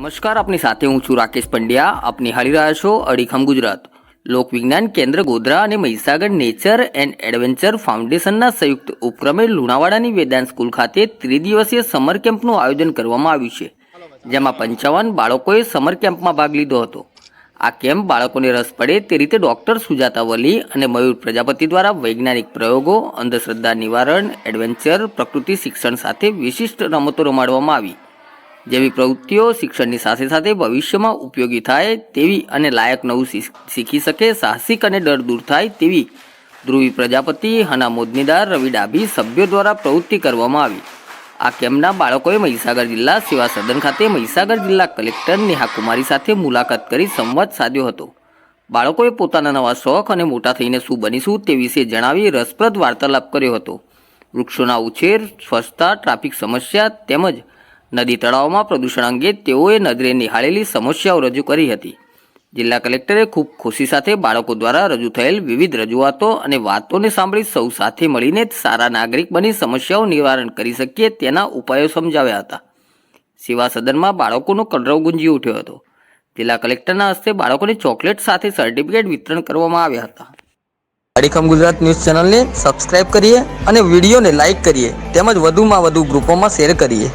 નમસ્કાર, આપની સાથે હું છું રાકેશ પંડ્યા. આપની નિહાળી રહ્યા છો અડીખમ ગુજરાત. લોકવિજ્ઞાન કેન્દ્ર ગોધરા અને મહીસાગર નેચર એન્ડ એડવેન્ચર ફાઉન્ડેશનના સંયુક્ત ઉપક્રમે લુણાવાડાની વેદાંત સ્કૂલ ખાતે ત્રિદિવસીય સમર કેમ્પનું આયોજન કરવામાં આવ્યું છે, જેમાં પંચાવન બાળકોએ સમર કેમ્પમાં ભાગ લીધો હતો. આ કેમ્પ બાળકોને રસ પડે તે રીતે ડૉક્ટર સુજાતા વલી અને મયુર પ્રજાપતિ દ્વારા વૈજ્ઞાનિક પ્રયોગો, અંધશ્રદ્ધા નિવારણ, એડવેન્ચર, પ્રકૃતિ શિક્ષણ સાથે વિશિષ્ટ રમતો રમાડવામાં આવી. જેવી પ્રવૃત્તિઓ શિક્ષણની સાથે સાથે ભવિષ્યમાં ઉપયોગી થાય તેવી અને લાયક નવું શીખી શકે, સાહસિક અને ડર દૂર થાય તેવી ધ્રુવી પ્રજાપતિ હના મોદનીદાર રવિ ડાભી સભ્યો દ્વારા પ્રવૃત્તિ કરવામાં આવી. આ કેમ્પના બાળકોએ મહીસાગર જિલ્લા સેવા સદન ખાતે મહીસાગર જિલ્લા કલેક્ટર નેહા સાથે મુલાકાત કરી સંવાદ સાધ્યો હતો. બાળકોએ પોતાના નવા શોખ અને મોટા થઈને શું બનીશું તે વિશે જણાવી રસપ્રદ વાર્તાલાપ કર્યો હતો. વૃક્ષોના ઉછેર, સ્વચ્છતા, ટ્રાફિક સમસ્યા તેમજ નદી તળાવમાં પ્રદૂષણ અંગે તેઓએ નજરે નિહાળેલી સમસ્યાઓ રજૂ કરી હતી. જિલ્લા કલેક્ટરે ખૂબ ખુશી સાથે બાળકો દ્વારા રજૂ થયેલ વિવિધ રજૂઆતો અને વાતોને સાંભળી સૌ સાથે મળીને સારા નાગરિક બની સમસ્યાઓ નિવારણ કરી શકીએ તેના ઉપાયો સમજાવ્યા હતા. સેવા સદનમાં બાળકોનો કલરવ ગુંજી ઉઠ્યો હતો. જિલ્લા કલેક્ટરના હસ્તે બાળકોને ચોકલેટ સાથે સર્ટિફિકેટ વિતરણ કરવામાં આવ્યા હતા. અડીખમ ગુજરાત ન્યૂઝ ચેનલને સબસ્ક્રાઇબ કરીએ અને વિડીયોને લાઇક કરીએ. તેમજ વધુમાં વધુ ગ્રુપોમાં શેર કરીએ.